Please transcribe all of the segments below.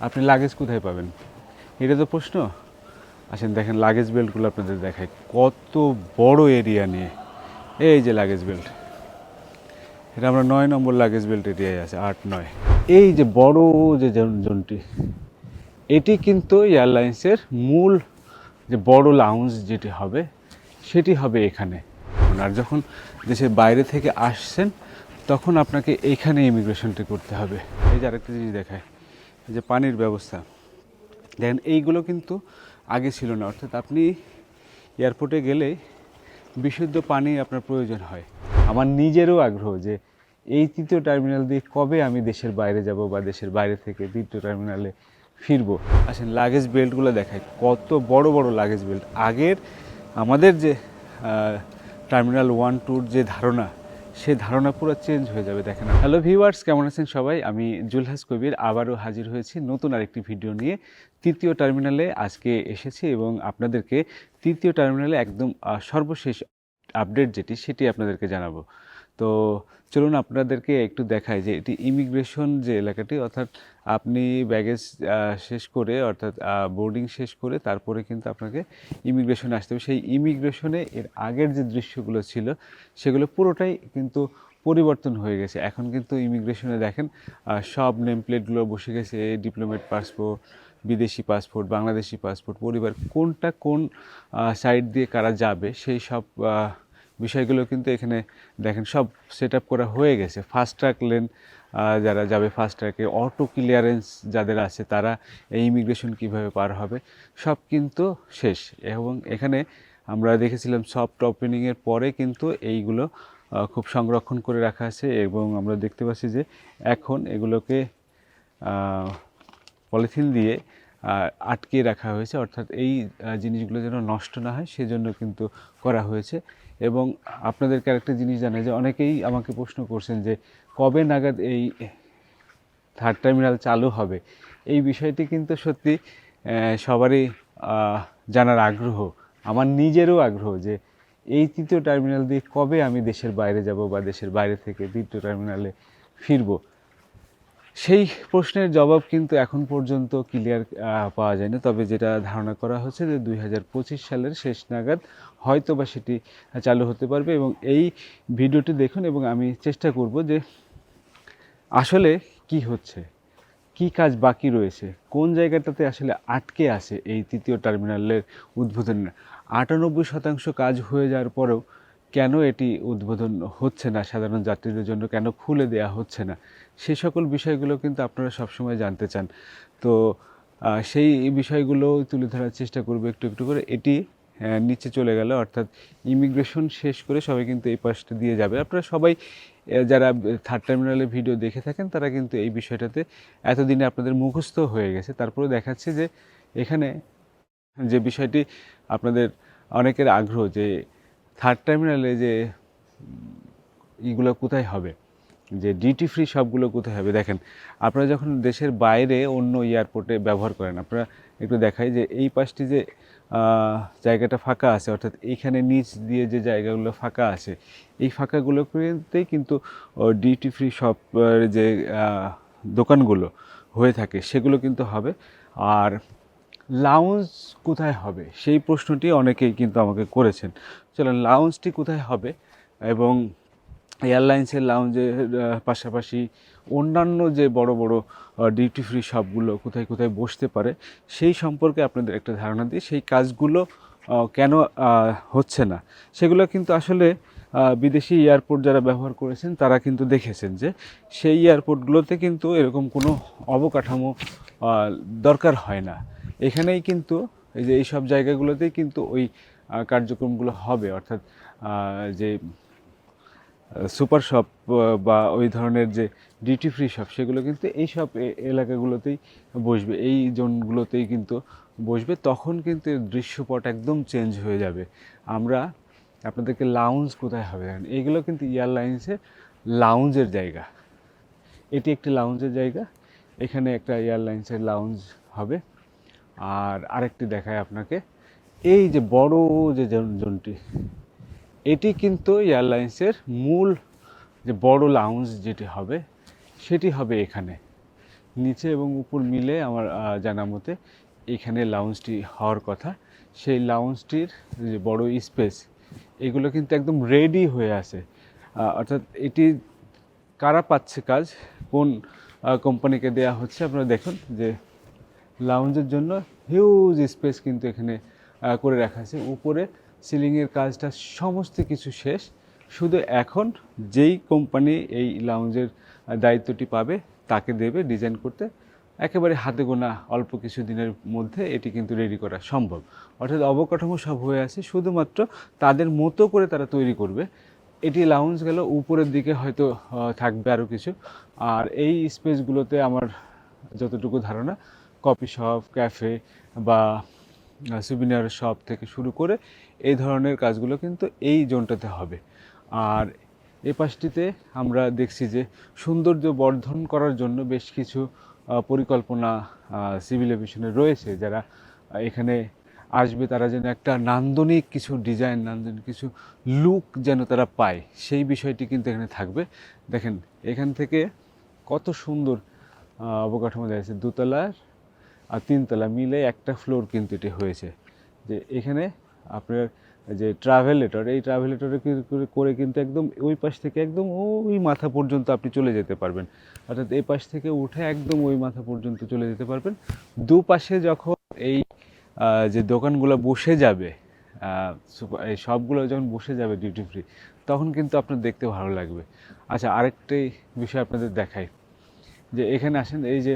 আপনি লাগেজ কোথায় পাবেন? এটা তো প্রশ্ন। আসেন, দেখেন লাগেজ বেল্টগুলো আপনাদের দেখায় কত বড় এরিয়া নিয়ে। এই যে লাগেজ বেল্ট এটা আমরা নয় নম্বর লাগেজ বেল্ট এরিয়ায় আছে, আট নয়। এই যে বড় যে জন- জোনটি, এটি কিন্তু এয়ারলাইন্সের মূল যে বড় লাউঞ্জ যেটি হবে, সেটি হবে এখানে। আর যখন দেশের বাইরে থেকে আসছেন, তখন আপনাকে এইখানে ইমিগ্রেশনটি করতে হবে। এই যে আরেকটা জিনিস দেখায় যে পানির ব্যবস্থা। দেখেন, এইগুলো কিন্তু আগে ছিল না। অর্থাৎ আপনি এয়ারপোর্টে গেলে বিশুদ্ধ পানি আপনার প্রয়োজন হয়। আমার নিজেরও আগ্রহ যে এই তৃতীয় টার্মিনাল দিয়ে কবে আমি দেশের বাইরে যাব বা দেশের বাইরে থেকে দ্বিতীয় টার্মিনালে ফিরবো। আসেন লাগেজ বেল্টগুলো দেখায় কত বড় বড় লাগেজ বেল্ট আগের আমাদের যে টার্মিনাল ওয়ান, টুর যে ধারণা সে ধারণা পুরো চেঞ্জ হয়ে যাবে, দেখেন। হ্যালো ভিউয়ার্স কেমন আছেন সবাই? আমি জুলহাস কবির, আবারও হাজির হয়েছি নতুন আরেকটি ভিডিও নিয়ে। তৃতীয় টার্মিনালে আজকে এসেছি এবং আপনাদেরকে তৃতীয় টার্মিনালে একদম সর্বশেষ আপডেট যেটি, সেটি আপনাদেরকে জানাব। তো চলুন আপনাদেরকে একটু দেখায় যে এটি ইমিগ্রেশন যে এলাকাটি, অর্থাৎ আপনি ব্যাগেজ শেষ করে অর্থাৎ বোর্ডিং শেষ করে তারপরে কিন্তু আপনাকে ইমিগ্রেশনে আসতে হবে। সেই ইমিগ্রেশনে এর আগের যে দৃশ্যগুলো ছিল, সেগুলো পুরোটাই কিন্তু পরিবর্তন হয়ে গেছে। এখন কিন্তু ইমিগ্রেশনে দেখেন সব নেম প্লেটগুলো বসে গেছে ডিপ্লোমেট পাসপোর্ট বিদেশি পাসপোর্ট বাংলাদেশি পাসপোর্ট পরিবার, কোনটা কোন সাইড দিয়ে কারা যাবে, সেই সব বিষয়গুলো কিন্তু এখানে দেখেন, সব সেট করা হয়ে গেছে। ফাস্ট ট্র্যাক লেন যারা যাবে ফার্স্ট ট্র্যাকে অটো ক্লিয়ারেন্স যাদের আছে, তারা এই ইমিগ্রেশন কীভাবে পার হবে, সব কিন্তু শেষ। এবং এখানে আমরা দেখেছিলাম সফট ওপেনিংয়ের পরে কিন্তু এইগুলো খুব সংরক্ষণ করে রাখা আছে এবং আমরা দেখতে পাচ্ছি যে এখন এগুলোকে পলিথিন দিয়ে আটকে রাখা হয়েছে। অর্থাৎ এই জিনিসগুলো যেন নষ্ট না হয়, সেজন্য কিন্তু করা হয়েছে। এবং আপনাদেরকে আরেকটা জিনিস জানাই যে, অনেকেই আমাকে প্রশ্ন করছেন যে কবে নাগাদ এই থার্ড টার্মিনাল চালু হবে? এই বিষয়টি কিন্তু সত্যি সবারই জানার আগ্রহ। আমার নিজেরও আগ্রহ যে এই তৃতীয় টার্মিনাল দিয়ে কবে আমি দেশের বাইরে যাব বা দেশের বাইরে থেকে তৃতীয় টার্মিনালে ফিরবো? সেই প্রশ্নের জবাব কিন্তু এখন পর্যন্ত ক্লিয়ার পাওয়া যায়নি। তবে যেটা ধারণা করা হচ্ছে যে দুই হাজার পঁচিশ সালের শেষ নাগাদ হয়তো বা সেটি চালু হতে পারবে এবং এই ভিডিওটি দেখুন এবং আমি চেষ্টা করব যে আসলে কি হচ্ছে? কি কাজ বাকি রয়েছে? কোন জায়গাটাতে আসলে আটকে আছে এই তৃতীয় টার্মিনালের উদ্বোধন? আটানব্বই শতাংশ কাজ হয়ে যাওয়ার পরেও কেন এটি উদ্বোধন হচ্ছে না? সাধারণ যাত্রীদের জন্য কেন খুলে দেয়া হচ্ছে না? সে সকল বিষয়গুলো কিন্তু আপনারা সবসময় জানতে চান। তো সেই বিষয়গুলো তুলে ধরার চেষ্টা করব একটু একটু করে। এটি নিচে চলে গেল, অর্থাৎ ইমিগ্রেশন শেষ করে সবাই কিন্তু এই পাশটা দিয়ে যাবে। আপনারা সবাই যারা থার্ড টার্মিনালের ভিডিও দেখে থাকেন, তারা কিন্তু এই বিষয়টাতে এতদিনে আপনাদের মুখস্থ হয়ে গেছে। তারপরে দেখাচ্ছে যে এখানে যে বিষয়টি আপনাদের অনেকের আগ্রহ যে থার্ড টার্মিনালে যে ইগুলো কোথায় হবে, যে ডিউটি ফ্রি সবগুলো কোথায় হবে। দেখেন, আপনারা যখন দেশের বাইরে অন্য এয়ারপোর্টে ব্যবহার করেন, আপনারা একটু দেখাই যে এই পাশটি যে জায়গাটা ফাঁকা আছে, অর্থাৎ এইখানে নিচ দিয়ে যে জায়গাগুলো ফাঁকা আছে, এই ফাঁকাগুলোতেই কিন্তু ডিউটি ফ্রি শপ যে দোকানগুলো হয়ে থাকে, সেগুলো কিন্তু হবে। আর লাউঞ্জ কোথায় হবে? সেই প্রশ্নটি অনেকেই কিন্তু আমাকে করেছেন। চলেন লাউঞ্জটি কোথায় হবে? এবং এয়ারলাইন্সের লাউঞ্জের পাশাপাশি অন্যান্য যে বড় বড় ডিউটি ফ্রি শপগুলো কোথায় কোথায় বসতে পারে, সেই সম্পর্কে আপনাদের একটা ধারণা দিই সেই কাজগুলো কেন হচ্ছে না? সেগুলো কিন্তু আসলে বিদেশি এয়ারপোর্ট যারা ব্যবহার করেছেন, তারা কিন্তু দেখেছেন যে সেই এয়ারপোর্টগুলোতে কিন্তু এরকম কোনো অবকাঠামো দরকার হয় না। এখানেই কিন্তু এই যে এইসব জায়গাগুলোতেই কিন্তু ওই কার্যক্রমগুলো হবে। অর্থাৎ যে সুপার শপ বা ওই ধরনের যে ডিউটি ফ্রি শপ সেগুলো কিন্তু এই সব এলাকাগুলোতেই বসবে। এই জোনগুলোতেই কিন্তু বসবে। তখন কিন্তু দৃশ্যপট একদম চেঞ্জ হয়ে যাবে। আমরা আপনাদেরকে লাউঞ্জ কোথায় হবে এইগুলো কিন্তু এয়ারলাইন্সের লাউঞ্জের জায়গা। এটি একটি লাউঞ্জের জায়গা। এখানে একটা এয়ারলাইন্সের লাউঞ্জ হবে। আর আরেকটি দেখায় আপনাকে। এই যে বড় যে জোনটি এটি কিন্তু এয়ারলাইন্সের মূল যে বড় লাউঞ্জ যেটি হবে, সেটি হবে এখানে। নিচে এবং উপর মিলে আমার জানা মতে এখানে লাউঞ্জটি হওয়ার কথা। সেই লাউঞ্জটির যে বড় স্পেস এগুলো কিন্তু একদম রেডি হয়ে আছে। অর্থাৎ এটি কারা পাচ্ছে কাজ? কোন কোম্পানিকে দেয়া হচ্ছে? আপনারা দেখুন যে লাউঞ্জের জন্য হিউজ স্পেস কিন্তু এখানে করে রাখা আছে। উপরে সিলিংয়ের কাজটা সমস্ত কিছু শেষ। শুধু এখন যেই কোম্পানি এই লাউঞ্জের দায়িত্বটি পাবে, তাকে দেবে ডিজাইন করতে। একেবারে হাতে গোনা অল্প কিছু দিনের মধ্যে এটি কিন্তু রেডি করা সম্ভব। অর্থাৎ অবকাঠামো সব হয়ে আছে, শুধুমাত্র তাদের মতো করে তারা তৈরি করবে। এটি লাউঞ্জ গেল, উপরের দিকে হয়তো থাকবে আরও কিছু। আর এই স্পেসগুলোতে আমার যতটুকু ধারণা কফি শপ ক্যাফে বা সুবিনিয়ার শপ থেকে শুরু করে এই ধরনের কাজগুলো কিন্তু এই জোনটাতে হবে। আর এই পাশটিতে আমরা দেখছি যে সৌন্দর্য বর্ধন করার জন্য বেশ কিছু পরিকল্পনা সিভিল এভিয়েশনে রয়েছে। যারা এখানে আসবে তারা যেন একটা নান্দনিক কিছু ডিজাইন নান্দনিক কিছু লুক যেন তারা পায়, সেই বিষয়টি কিন্তু এখানে থাকবে। দেখেন, এখান থেকে কত সুন্দর অবকাঠামো দেওয়া আছে। দোতলার আর তিনতলা মিলে একটা ফ্লোর কিন্তু এটি হয়েছে। যে এখানে আপনার যে ট্রাভেলেটর এই ট্রাভেলেটরে করে কিন্তু একদম ওই পাশ থেকে একদম ওই মাথা পর্যন্ত আপনি চলে যেতে পারবেন। অর্থাৎ এই পাশ থেকে উঠে একদম ওই মাথা পর্যন্ত চলে যেতে পারবেন। দুপাশে যখন এই যে দোকানগুলো বসে যাবে এই সবগুলো যখন বসে যাবে ডিউটি ফ্রি তখন কিন্তু আপনার দেখতে ভালো লাগবে। আচ্ছা আরেকটাই বিষয় আপনাদের দেখাই। যে এখানে আসেন, এই যে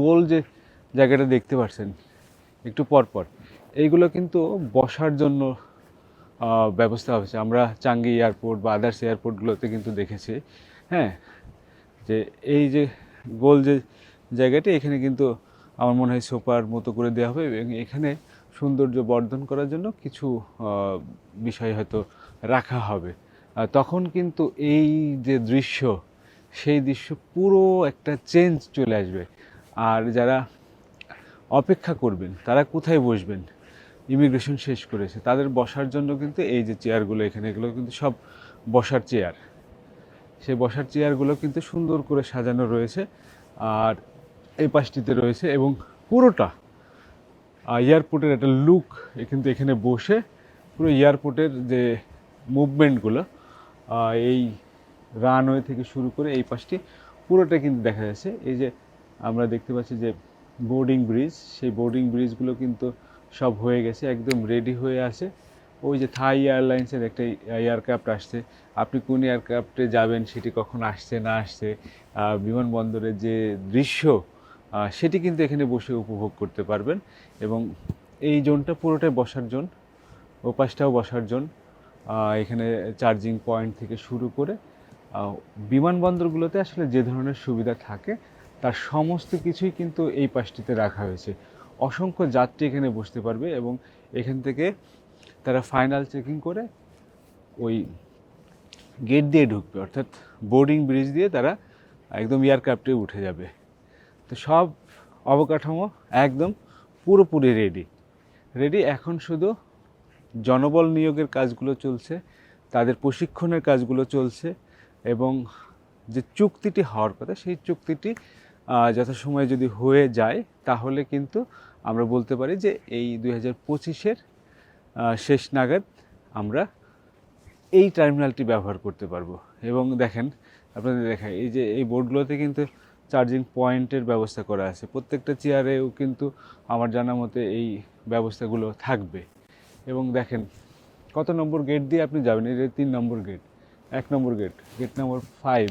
গোল যে জায়গাটা দেখতে পাচ্ছেন একটু পর পর। এইগুলো কিন্তু বসার জন্য ব্যবস্থা হয়েছে। আমরা চাঙ্গি এয়ারপোর্ট বা আদার্স এয়ারপোর্টগুলোতে কিন্তু দেখেছি হ্যাঁ? যে এই যে গোল যে জায়গাটি, এখানে কিন্তু আমার মনে হয় সোফার মতো করে দেওয়া হবে এবং এখানে সৌন্দর্য বর্ধন করার জন্য কিছু বিষয় হয়তো রাখা হবে। তখন কিন্তু এই যে দৃশ্য, সেই দৃশ্য পুরো একটা চেঞ্জ চলে আসবে। আর যারা অপেক্ষা করবেন, তারা কোথায় বসবেন? ইমিগ্রেশন শেষ করেছে। তাদের বসার জন্য কিন্তু এই যে চেয়ারগুলো এখানে, এগুলো কিন্তু সব বসার চেয়ার। সেই বসার চেয়ারগুলো কিন্তু সুন্দর করে সাজানো রয়েছে আর এই পাশটিতে রয়েছে এবং পুরোটা এয়ারপোর্টের একটা লুক কিন্তু এখানে বসে পুরো এয়ারপোর্টের যে মুভমেন্টগুলো এই রানওয়ে থেকে শুরু করে এই পাশটি পুরোটা কিন্তু দেখা যাচ্ছে। এই যে আমরা দেখতে পাচ্ছি যে বোর্ডিং ব্রিজ সেই বোর্ডিং ব্রিজগুলো কিন্তু সব হয়ে গেছে, একদম রেডি হয়ে আছে। ওই যে থাই এয়ারলাইন্সের একটা এয়ারক্রাফট আসছে। আপনি কোন এয়ারক্রাফটে যাবেন, সেটি কখন আসছে, না আসছে বিমানবন্দরের যে দৃশ্য সেটি কিন্তু এখানে বসে উপভোগ করতে পারবেন। এবং এই জোনটা পুরোটাই বসার জোন, ও পাশটাও বসার জোন এখানে চার্জিং পয়েন্ট থেকে শুরু করে বিমানবন্দরগুলোতে আসলে যে ধরনের সুবিধা থাকে তার সমস্ত কিছুই কিন্তু এই পাশটিতে রাখা হয়েছে। অসংখ্য যাত্রী এখানে বসতে পারবে এবং এখান থেকে তারা ফাইনাল চেকিং করে ওই গেট দিয়ে ঢুকবে, অর্থাৎ বোর্ডিং ব্রিজ দিয়ে তারা একদম এয়ারক্রাফটে উঠে যাবে। তো সব অবকাঠামো একদম পুরোপুরি রেডি রেডি এখন শুধু জনবল নিয়োগের কাজগুলো চলছে, তাদের প্রশিক্ষণের কাজগুলো চলছে এবং যে চুক্তিটি হওয়ার কথা, সেই চুক্তিটি যথাসময়ে যদি হয়ে যায়, তাহলে কিন্তু আমরা বলতে পারি যে এই দুই হাজার পঁচিশের শেষ নাগাদ আমরা এই টার্মিনালটি ব্যবহার করতে পারব। এবং দেখেন, আপনাদের দেখায় এই যে এই বোর্ডগুলোতে কিন্তু চার্জিং পয়েন্টের ব্যবস্থা করা আছে। প্রত্যেকটা চেয়ারেও কিন্তু আমার জানা মতে এই ব্যবস্থাগুলো থাকবে। এবং দেখেন, কত নম্বর গেট দিয়ে আপনি যাবেন? এটা তিন নম্বর গেট, এক number gate gate number five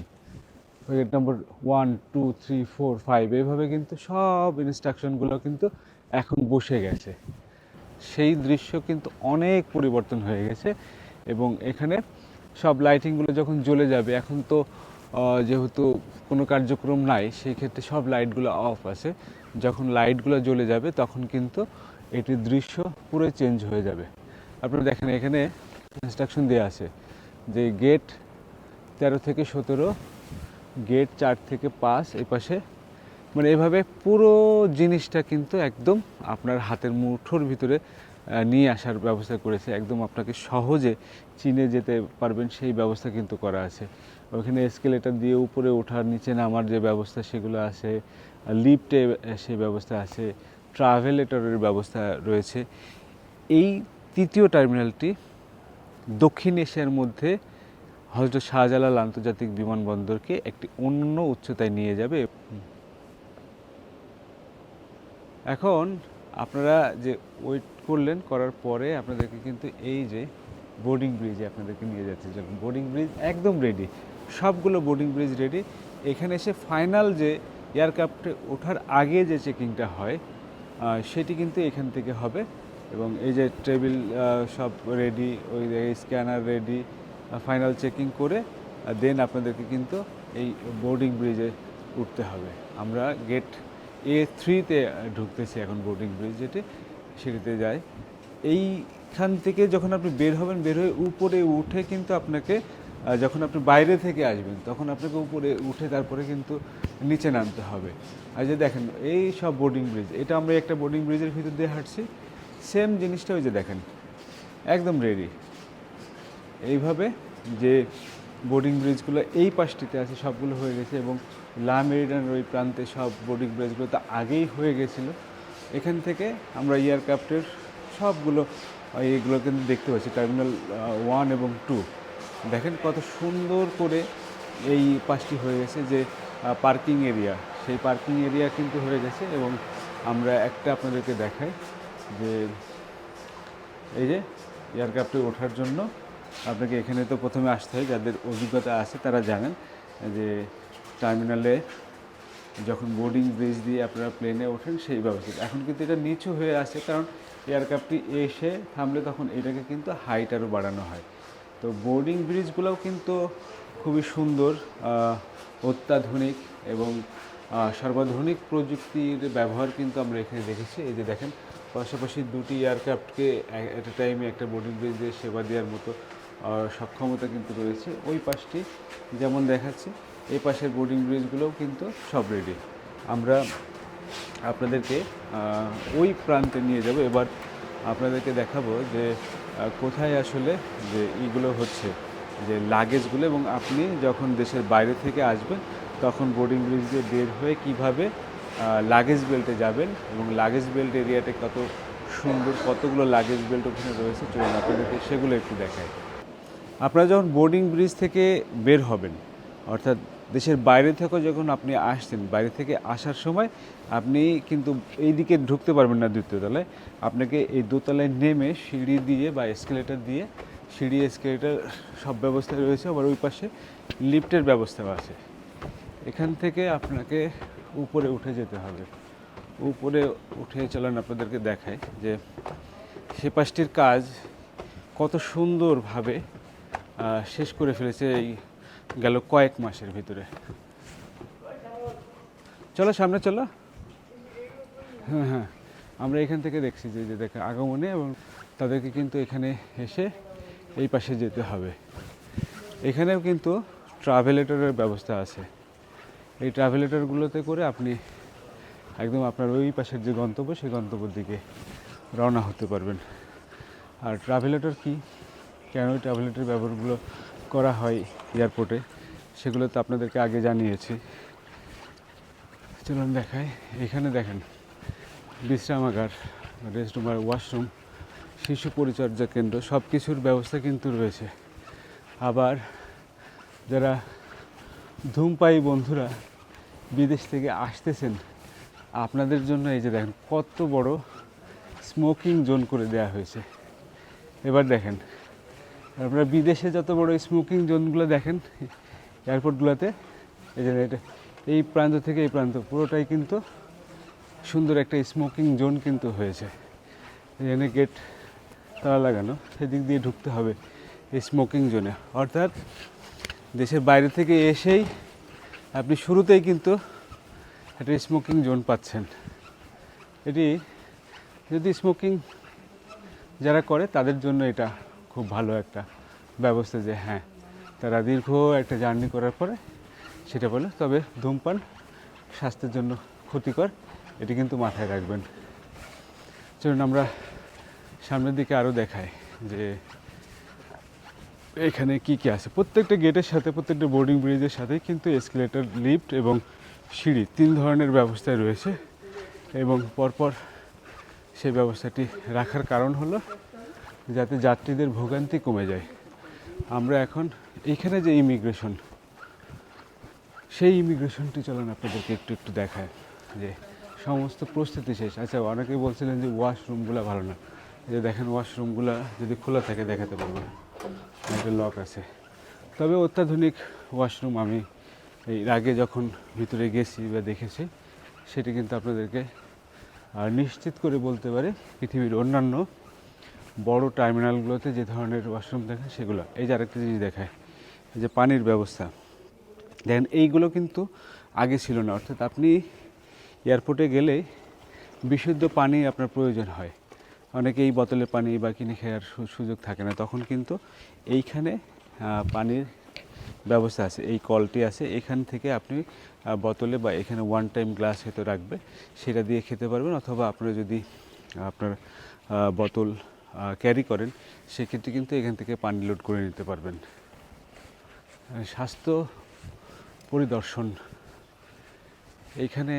gate number one two three four five এইভাবে কিন্তু সব ইনস্ট্রাকশনগুলো কিন্তু এখন বসে গেছে। সেই দৃশ্য কিন্তু অনেক পরিবর্তন হয়ে গেছে এবং এখানে সব লাইটিংগুলো যখন জ্বলে যাবে, এখন তো যেহেতু কোনো কার্যক্রম নাই সেই ক্ষেত্রে সব লাইটগুলো অফ আছে। যখন লাইটগুলো জ্বলে যাবে, তখন কিন্তু এটির দৃশ্য পুরো চেঞ্জ হয়ে যাবে। আপনারা দেখেন এখানে ইনস্ট্রাকশন দেওয়া আছে যে গেট তেরো থেকে সতেরো গেট চার থেকে পাঁচ এই পাশে। মানে এভাবে পুরো জিনিসটা কিন্তু একদম আপনার হাতের মুঠোর ভিতরে নিয়ে আসার ব্যবস্থা করেছে। একদম আপনাকে সহজে চিনে যেতে পারবেন সেই ব্যবস্থা কিন্তু করা আছে। ওইখানে এসকেলেটার দিয়ে উপরে ওঠার, নিচে নামার যে ব্যবস্থা সেগুলো আছে লিফটে সেই ব্যবস্থা আছে ট্রাভেলেটরের ব্যবস্থা রয়েছে। এই তৃতীয় টার্মিনালটি দক্ষিণ এশিয়ার মধ্যে হজরত শাহজালাল আন্তর্জাতিক বিমানবন্দরকে একটি অন্য উচ্চতায় নিয়ে যাবে। এখন আপনারা যে ওয়েট করলেন করার পরে আপনাদেরকে কিন্তু এই যে বোর্ডিং ব্রিজে আপনাদেরকে নিয়ে যাচ্ছে। যখন বোর্ডিং ব্রিজ একদম রেডি সবগুলো বোর্ডিং ব্রিজ রেডি এখানে এসে ফাইনাল যে এয়ারক্রাফটে ওঠার আগে যে চেকিংটা হয় সেটি কিন্তু এখান থেকে হবে। এবং এই যে টেবিল সব রেডি ওই স্ক্যানার রেডি ফাইনাল চেকিং করে দেন আপনাদেরকে কিন্তু এই বোর্ডিং ব্রিজে উঠতে হবে। আমরা গেট এ থ্রিতে ঢুকতেছি এখন বোর্ডিং ব্রিজ যেটি, সেটিতে যাই। এইখান থেকে যখন আপনি বের হবেন, বের হয়ে উপরে উঠে কিন্তু আপনাকে যখন আপনি বাইরে থেকে আসবেন, তখন আপনাকে উপরে উঠে তারপরে কিন্তু নিচে নামতে হবে। আর যে দেখেন, এই সব বোর্ডিং ব্রিজ এটা আমরা একটা বোর্ডিং ব্রিজের ভিতর দিয়ে হাঁটছি। সেম জিনিসটা ওই যে দেখেন, একদম রেডি এইভাবে যে বোর্ডিং ব্রিজগুলো এই পাশটিতে আছে, সবগুলো হয়ে গেছে এবং লা মেরিডানের ওই প্রান্তে সব বোর্ডিং ব্রিজগুলো তো আগেই হয়ে গেছিল। এখান থেকে আমরা এয়ারক্রাফটের সবগুলো এইগুলো কিন্তু দেখতে পাচ্ছি। টার্মিনাল ওয়ান এবং টু দেখেন কত সুন্দর করে এই পাশটি হয়ে গেছে যে পার্কিং এরিয়া সেই পার্কিং এরিয়া কিন্তু হয়ে গেছে এবং আমরা একটা আপনাদেরকে দেখাই যে, এই যে এয়ারক্রাফটে ওঠার জন্য আপনাকে এখানে তো প্রথমে আসতে হয়, যাদের অভিজ্ঞতা আছে তারা জানেন যে টার্মিনালে যখন বোর্ডিং ব্রিজ দিয়ে আপনারা প্লেনে ওঠেন সেই ব্যবস্থা। এখন কিন্তু এটা নিচু হয়ে আসে কারণ এয়ারক্রাফটটি এসে থামলে তখন এটাকে কিন্তু হাইট আরও বাড়ানো হয়। তো বোর্ডিং ব্রিজগুলোও কিন্তু খুবই সুন্দর অত্যাধুনিক এবং সর্বাধুনিক প্রযুক্তির ব্যবহার কিন্তু আমরা এখানে দেখেছি। এই যে দেখেন, পাশাপাশি দুটি এয়ারক্রাফটকে এট এ টাইমে একটা বোর্ডিং ব্রিজ দিয়ে সেবা দেওয়ার মতো সক্ষমতা কিন্তু রয়েছে। ওই পাশটি যেমন দেখাচ্ছে, এই পাশের বোর্ডিং ব্রিজগুলোও কিন্তু সব রেডি আমরা আপনাদেরকে ওই প্রান্তে নিয়ে যাব। এবার আপনাদেরকে দেখাবো যে কোথায় আসলে যে ইগুলো হচ্ছে, যে লাগেজগুলো এবং আপনি যখন দেশের বাইরে থেকে আসবেন, তখন বোর্ডিং ব্রিজ দিয়ে বের হয়ে কীভাবে লাগেজ বেল্টে যাবেন এবং লাগেজ বেল্ট এরিয়াতে কত সুন্দর, কতগুলো লাগেজ বেল্ট ওখানে রয়েছে, চলুন আপনাদেরকে সেগুলো একটু দেখাই। আপনারা যখন বোর্ডিং ব্রিজ থেকে বের হবেন, অর্থাৎ দেশের বাইরে থেকে যখন আপনি আসছেন, বাইরে থেকে আসার সময় আপনি কিন্তু এই দিকে ঢুকতে পারবেন না দ্বিতীয় তলায় আপনাকে এই দোতলায় নেমে সিঁড়ি দিয়ে বা এসকেলেটার দিয়ে, সিঁড়ি এসকেলেটার সব ব্যবস্থা রয়েছে, আবার ওই পাশে লিফটের ব্যবস্থাও আছে। এখান থেকে আপনাকে উপরে উঠে যেতে হবে। উপরে উঠে চলেন আপনাদেরকে দেখায় যে সে পাশটির কাজ কত সুন্দরভাবে শেষ করে ফেলেছে এই গেল কয়েক মাসের ভিতরে। চলো সামনে, চলো। হ্যাঁ হ্যাঁ। আমরা এখান থেকে দেখছি যে যে দেখে আগমনে এবং তাদেরকে কিন্তু এখানে এসে এই পাশে যেতে হবে। এখানেও কিন্তু ট্রাভেলেটরের ব্যবস্থা আছে। এই ট্রাভেলেটরগুলোতে করে আপনি একদম আপনার ওই পাশের যে গন্তব্য, সেই গন্তব্যের দিকে রওনা হতে পারবেন। আর ট্রাভেলেটর কি? কেন এই ট্রাভেলেটর ব্যবহারগুলো করা হয় এয়ারপোর্টে, সেগুলো তো আপনাদেরকে আগে জানিয়েছি। চলুন দেখাই। এখানে দেখেন, বিশ্রামাগার রেস্টরুম আর ওয়াশরুম, শিশু পরিচর্যা কেন্দ্র সব কিছুর ব্যবস্থা কিন্তু রয়েছে। আবার যারা ধূমপায়ী বন্ধুরা বিদেশ থেকে আসতেছেন, আপনাদের জন্য এই যে দেখেন, কত বড় স্মোকিং জোন করে দেওয়া হয়েছে। এবার দেখেন আপনারা বিদেশে যত বড় স্মোকিং জোনগুলো দেখেন, এয়ারপোর্টগুলোতে, এই যে এটা, এই প্রান্ত থেকে এই প্রান্ত, পুরোটাই কিন্তু সুন্দর একটা স্মোকিং জোন কিন্তু হয়েছে। এখানে গেট তালা লাগানো, সেদিক দিয়ে ঢুকতে হবে এই স্মোকিং জোনে। অর্থাৎ দেশের বাইরে থেকে এসেই আপনি শুরুতেই কিন্তু একটা স্মোকিং জোন পাচ্ছেন। এটি, যদি স্মোকিং যারা করে, তাদের জন্য এটা খুব ভালো একটা ব্যবস্থা যে হ্যাঁ তারা দীর্ঘ একটা জার্নি করার পরে সেটা বলে, তবে ধূমপান স্বাস্থ্যের জন্য ক্ষতিকর, এটি কিন্তু মাথায় রাখবেন। চলুন আমরা সামনের দিকে আরও দেখাই যে এখানে কি কি আছে। প্রত্যেকটা গেটের সাথে, প্রত্যেকটা বোর্ডিং ব্রিজের সাথে কিন্তু এসকেলেটর, লিফট এবং সিঁড়ি তিন ধরনের ব্যবস্থায় রয়েছে এবং পরপর সেই ব্যবস্থাটি রাখার কারণ হলো যাতে যাত্রীদের ভোগান্তি কমে যায়। আমরা এখন এইখানে যে ইমিগ্রেশন সেই ইমিগ্রেশনটি চলেন আপনাদেরকে একটু একটু দেখায় যে সমস্ত প্রস্তুতি শেষ। আচ্ছা অনেকেই বলছিলেন যে ওয়াশরুমগুলো ভালো না। যে দেখেন ওয়াশরুমগুলো যদি খোলা থাকে, দেখাতে পারব একটা লক আছে। তবে অত্যাধুনিক ওয়াশরুম আমি এই আগে যখন ভিতরে গেছি বা দেখেছি, সেটি কিন্তু আপনাদেরকে নিশ্চিত করে বলতে পারে, পৃথিবীর অন্যান্য বড় টার্মিনালগুলোতে যে ধরনের ওয়াশরুম দেখায় সেগুলো। এই যে আরেকটা জিনিস দেখায় যে পানির ব্যবস্থা। দেখেন, এইগুলো কিন্তু আগে ছিল না। অর্থাৎ আপনি এয়ারপোর্টে গেলে বিশুদ্ধ পানি আপনার প্রয়োজন হয়। অনেকে এই বোতলে পানি বা কিনে খেয়ার সুযোগ থাকে না। তখন কিন্তু এইখানে পানির ব্যবস্থা আছে। এই কলটি আছে। এখান থেকে আপনি বোতলে বা এখানে ওয়ান টাইম গ্লাস হয়তো রাখবে। সেটা দিয়ে খেতে পারবেন। অথবা আপনার যদি আপনার বোতল ক্যারি করেন, সেক্ষেত্রে কিন্তু এখান থেকে পানি লোড করে নিতে পারবেন। স্বাস্থ্য পরিদর্শন। এইখানে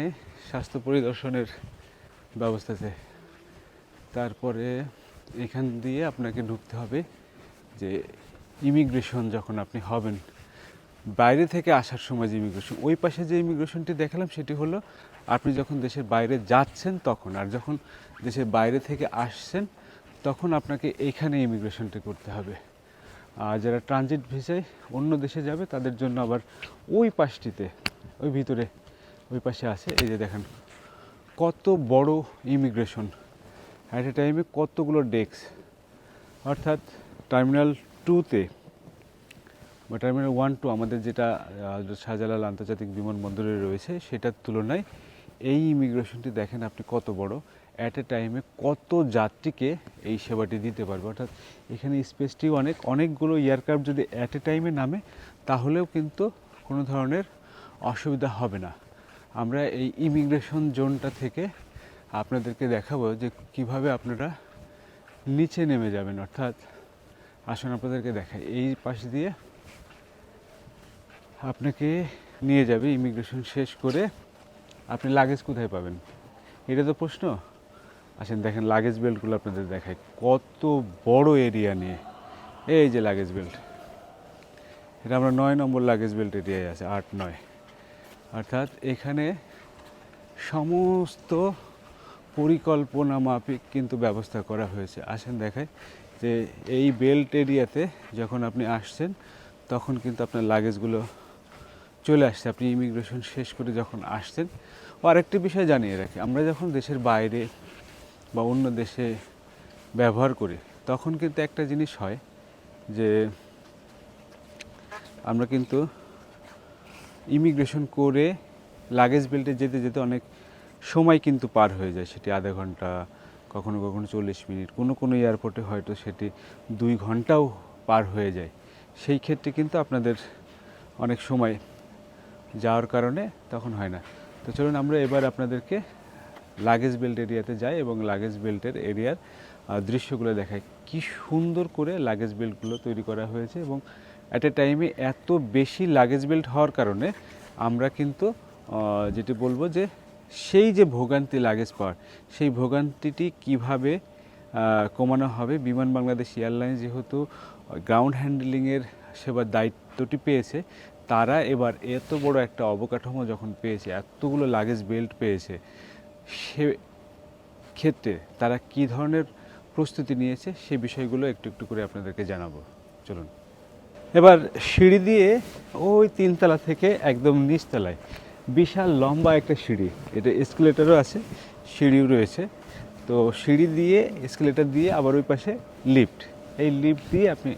স্বাস্থ্য পরিদর্শনের ব্যবস্থা আছে। তারপরে এখান দিয়ে আপনাকে ঢুকতে হবে যে ইমিগ্রেশন যখন আপনি হবেন, বাইরে থেকে আসার সময় যে ইমিগ্রেশন ওই পাশে যে ইমিগ্রেশনটি দেখালাম সেটি হলো আপনি যখন দেশের বাইরে যাচ্ছেন তখন, আর যখন দেশের বাইরে থেকে আসছেন তখন আপনাকে এইখানে ইমিগ্রেশনটি করতে হবে। আর যারা ট্রানজিট ভিসায় অন্য দেশে যাবে, তাদের জন্য আবার ওই পাশটিতে, ওই ভিতরে, ওই পাশে আছে, এই যে দেখেন, কত বড় ইমিগ্রেশন অ্যাট এ টাইমে কতগুলো ডেস্ক অর্থাৎ টার্মিনাল টুতে বা টার্মিনাল ওয়ান টু আমাদের যেটা শাহজালাল আন্তর্জাতিক বিমানবন্দরে রয়েছে, সেটার তুলনায় এই ইমিগ্রেশনটি দেখেন আপনি কত বড়। অ্যাট এ টাইমে কত যাত্রীকে এই সেবাটি দিতে পারবে। অর্থাৎ এখানে স্পেসটি অনেক, অনেকগুলো এয়ারক্রাফট যদি অ্যাট এ টাইমে নামে, তাহলেও কিন্তু কোনো ধরনের অসুবিধা হবে না। আমরা এই ইমিগ্রেশন জোনটা থেকে আপনাদেরকে দেখাবো যে কীভাবে আপনারা নিচে নেমে যাবেন। অর্থাৎ আসুন আপনাদেরকে দেখাই। এই পাশ দিয়ে আপনাকে নিয়ে যাবে ইমিগ্রেশন শেষ করে। আপনি লাগেজ কোথায় পাবেন? এটা তো প্রশ্ন। আসেন দেখেন লাগেজ বেল্টগুলো আপনাদের দেখায় কত বড় এরিয়া নিয়ে। এই যে লাগেজ বেল্ট এটা আমরা নয় নম্বর লাগেজ বেল্ট এরিয়ায় আছে, আট নয়। অর্থাৎ এখানে সমস্ত পরিকল্পনা মাফিক কিন্তু ব্যবস্থা করা হয়েছে। আসেন দেখায় যে এই বেল্ট এরিয়াতে যখন আপনি আসছেন, তখন কিন্তু আপনার লাগেজগুলো চলে আসছে। আপনি ইমিগ্রেশন শেষ করে যখন আসছেন, ও আরেকটি বিষয় জানিয়ে রাখি। আমরা যখন দেশের বাইরে বা অন্য দেশে ব্যবহার করি, তখন কিন্তু একটা জিনিস হয় যে আমরা কিন্তু ইমিগ্রেশন করে লাগেজ বেল্টে যেতে যেতে অনেক সময় কিন্তু পার হয়ে যায়। সেটি আধা ঘণ্টা, কখনো কখনো চল্লিশ মিনিট, কোনো কোনো এয়ারপোর্টে হয়তো সেটি দুই ঘন্টাও পার হয়ে যায়। সেই ক্ষেত্রে কিন্তু আপনাদের অনেক সময় যাওয়ার কারণে তখন হয় না। তো চলুন আমরা এবার আপনাদেরকে লাগেজ বেল্ট এরিয়াতে যায় এবং লাগেজ বেল্টের এরিয়ার দৃশ্যগুলো দেখায়। কি সুন্দর করে লাগেজ বেল্টগুলো তৈরি করা হয়েছে এবং অ্যাট এ টাইমে এত বেশি লাগেজ বেল্ট হওয়ার কারণে আমরা কিন্তু যেটি বলব যে সেই যে ভোগান্তি লাগেজ পাওয়ার সেই ভোগান্তিটি কীভাবে কমানো হবে, বিমান বাংলাদেশ এয়ারলাইন্স যেহেতু গ্রাউন্ড হ্যান্ডলিংয়ের সেবার দায়িত্বটি পেয়েছে, তারা এবার এত বড় একটা অবকাঠামো যখন পেয়েছে, এতগুলো লাগেজ বেল্ট পেয়েছে সে ক্ষেত্রে তারা কি ধরনের প্রস্তুতি নিয়েছে সে বিষয়গুলো একটু একটু করে আপনাদেরকে জানাব। চলুন। এবার সিঁড়ি দিয়ে ওই তিনতলা থেকে একদম নিচতলায় বিশাল লম্বা একটা সিঁড়ি, এটা এসকেলেটারও আছে, সিঁড়িও রয়েছে। তো সিঁড়ি দিয়ে এসকেলেটার দিয়ে আবার ওই পাশে লিফট এই লিফট দিয়ে আপনি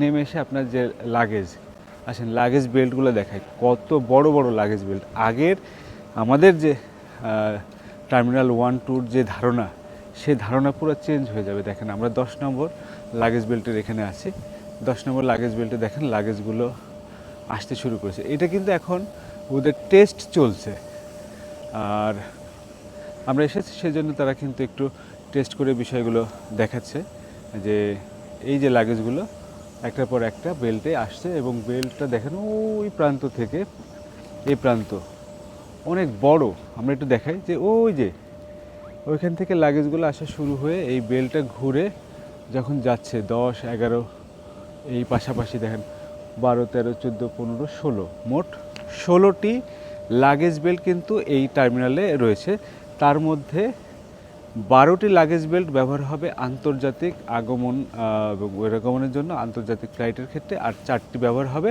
নেমে এসে আপনার যে লাগেজ আসেন লাগেজ বেল্টগুলো দেখায় কত বড় বড় লাগেজ বেল্ট আগের আমাদের যে টার্মিনাল ওয়ান টুর যে ধারণা, সে ধারণা পুরো চেঞ্জ হয়ে যাবে। দেখেন, আমরা দশ নম্বর লাগেজ বেল্টের এখানে আছি। দশ নম্বর লাগেজ বেল্টে দেখেন লাগেজগুলো আসতে শুরু করেছে। এটা কিন্তু এখন ওদের টেস্ট চলছে। আর আমরা এসেছি, সেজন্য তারা কিন্তু একটু টেস্ট করে বিষয়গুলো দেখাচ্ছে যে এই যে লাগেজগুলো একটার পর একটা বেল্টে আসছে এবং বেল্টটা দেখেন ওই প্রান্ত থেকে এই প্রান্ত অনেক বড়। আমরা একটু দেখাই যে ওই যে, ওইখান থেকে লাগেজগুলো আসা শুরু হয়ে এই বেলটা ঘুরে যখন যাচ্ছে দশ, এগারো, এই পাশাপাশি দেখেন, বারো, তেরো, চোদ্দ, পনেরো, ষোলো, মোট ষোলোটি লাগেজ বেল কিন্তু এই টার্মিনালে রয়েছে। তার মধ্যে বারোটি লাগেজ বেল্ট ব্যবহার হবে আন্তর্জাতিক আগমন এবং জন্য আন্তর্জাতিক ফ্লাইটের ক্ষেত্রে, আর চারটি ব্যবহার হবে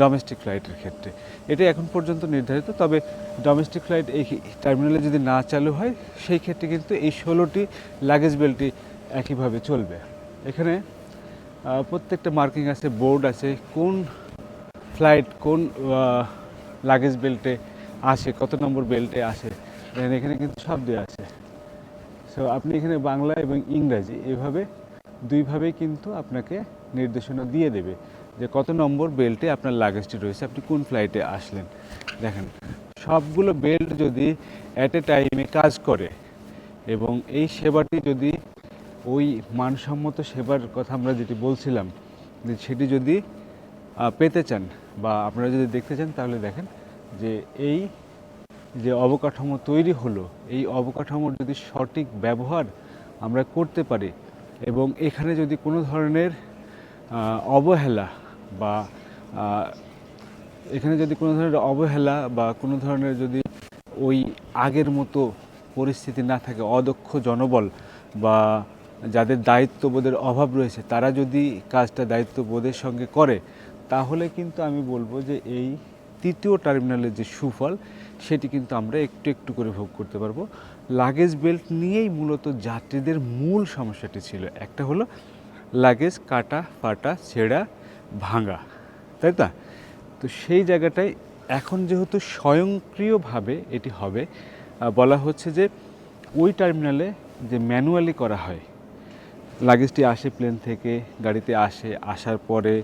ডোমেস্টিক ফ্লাইটের ক্ষেত্রে। এটা এখন পর্যন্ত নির্ধারিত, তবে ডোমেস্টিক ফ্লাইট এই টার্মিনালে যদি না চালু হয়, সেই ক্ষেত্রে কিন্তু এই ষোলোটি লাগেজ বেল্টই একইভাবে চলবে। এখানে প্রত্যেকটা মার্কিং আছে বোর্ড আছে, কোন ফ্লাইট কোন লাগেজ বেল্টে আসে, কত নম্বর বেল্টে আসে এখানে কিন্তু সব দেওয়া আছে। সো আপনি এখানে বাংলা এবং ইংরাজি এভাবে, দুইভাবেই কিন্তু আপনাকে নির্দেশনা দিয়ে দেবে যে কত নম্বর বেল্টে আপনার লাগেজটি রয়েছে, আপনি কোন ফ্লাইটে আসলেন। দেখেন, সবগুলো বেল্ট যদি অ্যাট এ টাইমে কাজ করে এবং এই সেবাটি যদি ওই মানসম্মত সেবার কথা আমরা যেটি বলছিলাম, যে সেটি যদি পেতে চান বা আপনারা যদি দেখতে চান, তাহলে দেখেন যে এই যে অবকাঠামো তৈরি হলো, এই অবকাঠামোর যদি সঠিক ব্যবহার আমরা করতে পারি এবং এখানে যদি কোনো ধরনের অবহেলা বা এখানে যদি কোনো ধরনের অবহেলা বা কোনো ধরনের যদি ওই আগের মতো পরিস্থিতি না থাকে, অদক্ষ জনবল বা যাদের দায়িত্ববোধের অভাব রয়েছে, তারা যদি কাজটা দায়িত্ববোধের সঙ্গে করে, তাহলে কিন্তু আমি বলব যে এই তৃতীয় টার্মিনালের যে সুফল সেটি কিন্তু আমরা একটু একটু করে ভোগ করতে পারব। লাগেজ বেল্ট নিয়েই মূলত যাত্রীদের মূল সমস্যাটি ছিল। একটা হলো লাগেজ কাটা, ফাটা, ছেঁড়া, ভাঙা। তাই তো? তো সেই জায়গাটায় এখন যেহেতু স্বয়ংক্রিয়ভাবে এটি হবে বলা হচ্ছে যে ওই টার্মিনালে যে ম্যানুয়ালি করা হয় লাগেজটি আসে প্লেন থেকে, গাড়িতে আসে, আসার পরে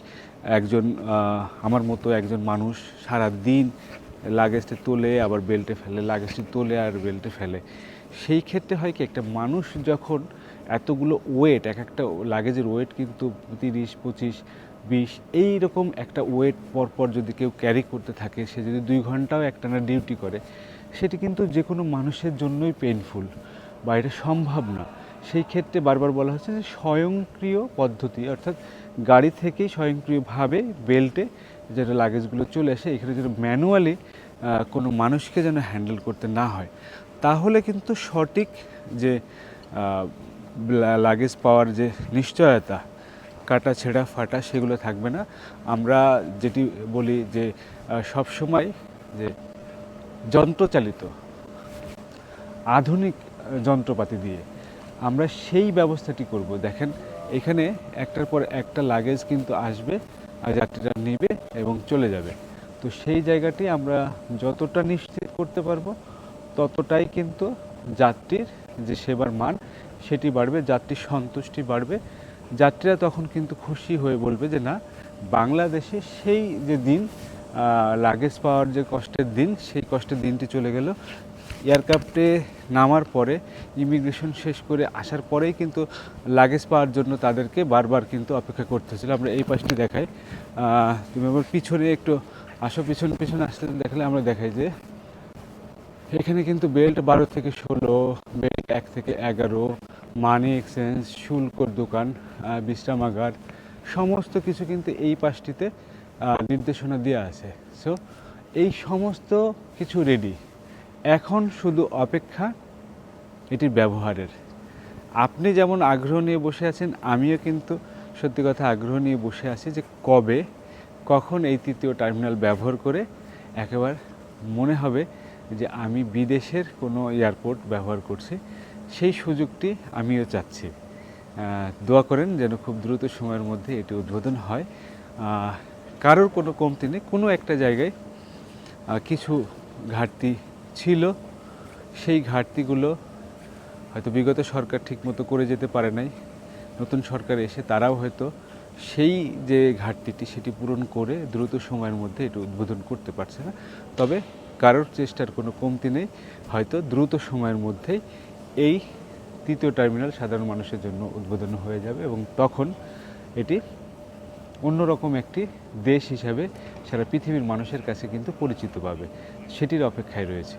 একজন আমার মতো একজন মানুষ সারা দিন লাগেজটি তোলে, আবার বেল্টে ফেলে লাগেজটি তোলে আর বেল্টে ফেলে। সেই ক্ষেত্রে হয় কি, একটা মানুষ যখন এতগুলো ওয়েট এক একটা লাগেজের ওয়েট কিন্তু তিরিশ, পঁচিশ, বিশ এই রকম একটা ওয়েট পরপর যদি কেউ ক্যারি করতে থাকে, সে যদি দুই ঘন্টাও একটানা ডিউটি করে, সেটি কিন্তু যে কোনো মানুষের জন্যই পেইনফুল বা এটা সম্ভব না। সেই ক্ষেত্রে বারবার বলা হচ্ছে যে স্বয়ংক্রিয় পদ্ধতি, অর্থাৎ গাড়ি থেকেই স্বয়ংক্রিয়ভাবে বেল্টে যেন লাগেজগুলো চলে আসে, এখানে যেন ম্যানুয়ালি কোনো মানুষকে যেন হ্যান্ডেল করতে না হয়। তাহলে কিন্তু সঠিক যে লাগেজ পাওয়ার যে নিশ্চয়তা, কাটা, ছেঁড়া, ফাটা, সেগুলো থাকবে না। আমরা যেটি বলি যে সব সময় যে যন্ত্রচালিত, আধুনিক যন্ত্রপাতি দিয়ে আমরা সেই ব্যবস্থাটি করব। দেখেন, এখানে একটার পর একটা লাগেজ কিন্তু আসবে। যাত্রীরা নেবে এবং চলে যাবে। তো সেই জায়গাটি আমরা যতটা নিশ্চিত করতে পারব, ততটাই কিন্তু যাত্রীর যে সেবার মান, সেটি বাড়বে, যাত্রীর সন্তুষ্টি বাড়বে। যাত্রীরা তখন কিন্তু খুশি হয়ে বলবে যে, না, বাংলাদেশে সেই যে দিন লাগেজ পাওয়ার যে কষ্টের দিন, সেই কষ্টের দিনটি চলে গেল। এয়ারক্রাফটে নামার পরে, ইমিগ্রেশন শেষ করে আসার পরেই কিন্তু লাগেজ পাওয়ার জন্য তাদেরকে বারবার কিন্তু অপেক্ষা করতে হচ্ছিল আমরা এই পাশটি দেখাই। তুমি আমার পিছনে একটু আসো, পিছন পিছনে আসতে দেখলে আমরা দেখাই যে, এখানে কিন্তু বেল্ট বারো থেকে ষোলো, বেল্ট এক থেকে এগারো, মানি এক্সচেঞ্জ, শুল্কর দোকান বিশ্রামাগার সমস্ত কিছু কিন্তু এই পাশটিতে নির্দেশনা দেওয়া আছে। সো এই সমস্ত কিছু রেডি এখন শুধু অপেক্ষা এটির ব্যবহারের। আপনি যেমন আগ্রহ নিয়ে বসে আছেন, আমিও কিন্তু সত্যি কথা আগ্রহ নিয়ে বসে আছি যে কবে, কখন এই তৃতীয় টার্মিনাল ব্যবহার করে একেবারে মনে হবে যে আমি বিদেশের কোনো এয়ারপোর্ট ব্যবহার করছি। সেই সুযোগটি আমিও চাচ্ছি। দোয়া করেন যেন খুব দ্রুত সময়ের মধ্যে এটি উদ্বোধন হয়। কারোর কোনো কমতি নেই। কোনো একটা জায়গায় কিছু ঘাটতি ছিল, সেই ঘাটতিগুলো হয়তো বিগত সরকার ঠিকমতো করে যেতে পারে নাই। নতুন সরকার এসে তারাও হয়তো সেই যে ঘাটতিটি সেটি পূরণ করে দ্রুত সময়ের মধ্যে এটি উদ্বোধন করতে পারছে না। তবে কারোর চেষ্টার কোনো কমতি নেই। হয়তো দ্রুত সময়ের মধ্যেই এই তৃতীয় টার্মিনাল সাধারণ মানুষের জন্য উদ্বোধন হয়ে যাবে এবং তখন এটি অন্যরকম একটি দেশ হিসাবে সারা পৃথিবীর মানুষের কাছে কিন্তু পরিচিত পাবে। সেটির অপেক্ষায় রয়েছে।